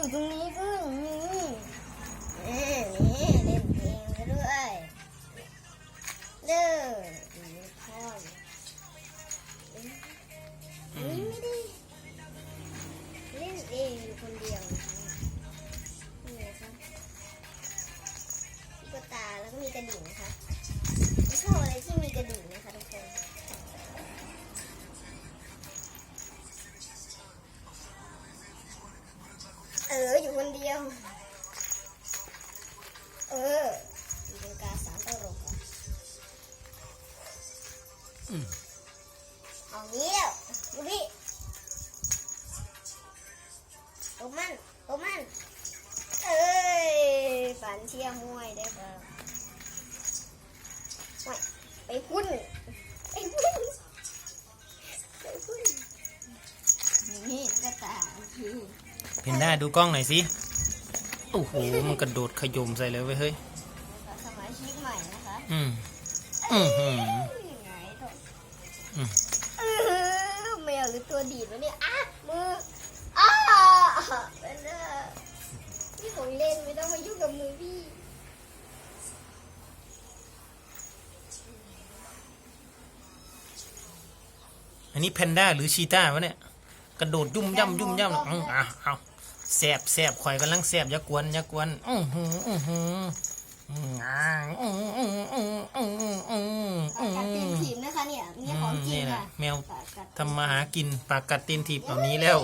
อยู่ตรงนี้ขึ้นนี่เนี่เล่นเพลงไปด้วยเด้อดูพ่อนี่ไม่ได้เล่นเองอยู่คนเดียวนี่ไงครับตุ๊กตาแล้วก็มีกระดิ่งนะคะ ยู่คนเดียว เอออยู่ในกาสามตลกอะอืมเอาเงี้แล้วดูดิตัวมันตัวมัน เอ้ยฝันเที่ยห้วยได้ครับห้วยไปพุ่นไปพุ่นไปพุ่นนี่กระตายคือเพนด้าดูกล้องหน่อยสิ โอ้โห มันกระโดดขยมใส่เลยเว้ยเฮ้ย สมาชิกใหม่นะคะอืมอือหือยังไงต่ออืมเออแมวหรือตัวดีดวะเนี่ยอะมืออ้าเป็นเด้อพี่ของเล่นไม่ต้องมายุ่งกับมือพี่อันนี้แพนด้าหรือชีต้าวะเนี่ย กระโดดยุ่มย่ำยุ่มย่ำอืออะเอา แสบแสบข่อยกำลังแสบอย่ากวนอย่ากวนอือหืออือหืออืออ่าอืออืออืออืออืออืออืปากกัดตีนอ ถีบนะคะเนี่ยเนี่ยของจรินี่งแหละค่ะแมว ปากกัดทำมาหากินปากกัดตีนถีบแบบนี้แล้ว